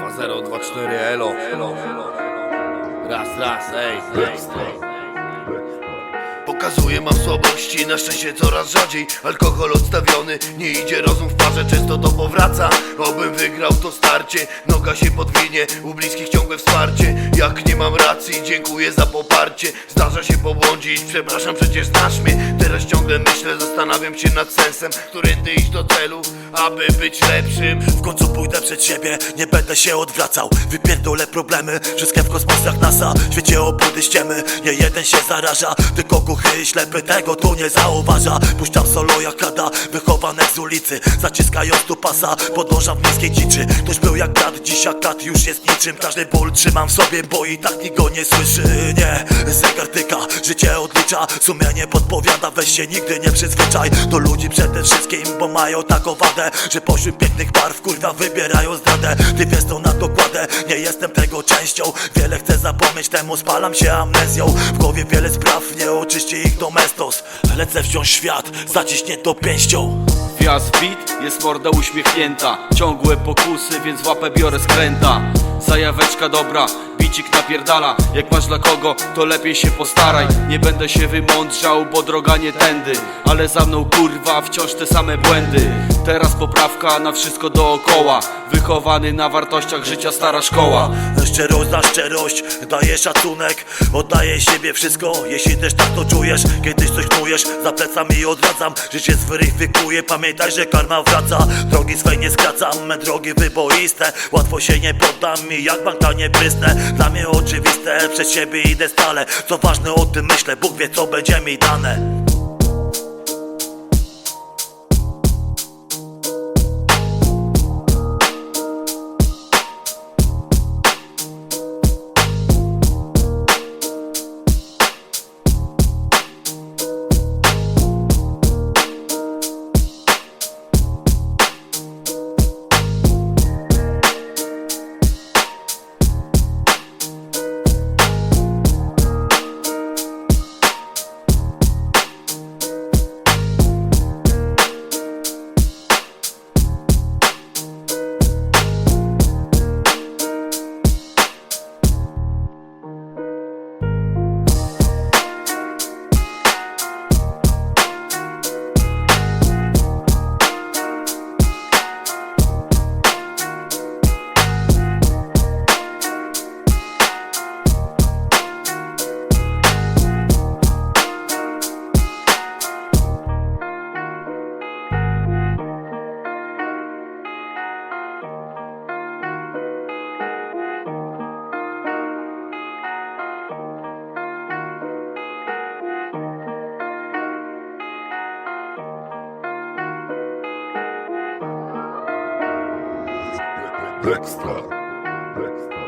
2-0, 2-4, elo. elo. Raz, raz, ej, ej, ej. Pokazuję mam słabości, na szczęście coraz rzadziej. Alkohol odstawiony, nie idzie rozum w parze Często to powraca, obym wygrał to starcie Noga się podwinie, u bliskich ciągłe wsparcie. Jak nie mam racji, dziękuję za poparcie. Zdarza się pobłądzić, przepraszam przecież znasz mnie. Teraz ciągle myślę, zastanawiam się nad sensem Którędy iść do celu, aby być lepszym. W końcu pójdę przed siebie, nie będę się odwracał. Wypierdolę problemy, wszystkie w kosmos jak NASA świecie obłudy ściemy, nie jeden się zaraża Tylko głuchy ślepy tego tu nie zauważa. Puszczam solo jak kada, wychowanek z ulicy. Zaciskając tu pasa, podążam w miejskiej dziczy. Ktoś był jak brat, dziś jak kat już jest niczym. Każdy ból trzymam w sobie, bo i tak nikt go nie słyszy. Nie, zegar tyka, życie odlicza Sumienie podpowiada, weź się nigdy nie przyzwyczaj Do ludzi przede wszystkim, bo mają taką wadę Że pośród pięknych barw kurwa wybierają zdradę. Ty wiesz to na to kładę, nie jestem tego częścią. Wiele chcę zapomnieć, temu spalam się amnezją. W głowie wiele spraw, nie oczyści ich domestos. Lecę wciąż świat, zaciśnie to pięścią. Wjazd beat, jest morda uśmiechnięta. Ciągłe pokusy, więc łapę biorę skręta. Zajaweczka dobra, bicik napierdala. Jak masz dla kogo, to lepiej się postaraj. Nie będę się wymądrzał, bo droga nie tędy. Ale za mną kurwa, wciąż te same błędy Teraz poprawka na wszystko dookoła. Wychowany na wartościach życia stara szkoła. Szczerość za szczerość, daję szacunek. Oddaję siebie wszystko, jeśli też tak to czujesz. Kiedyś coś czujesz, za plecami odradzam Życie zweryfikuję, pamiętaj, że karma wraca. Drogi swej nie skracam, me drogi wyboiste. Łatwo się nie poddam i jak banka nie prysnę Dla mnie oczywiste, przed siebie idę stale. Co ważne o tym myślę, Bóg wie co będzie mi dane Dexter. Dexter.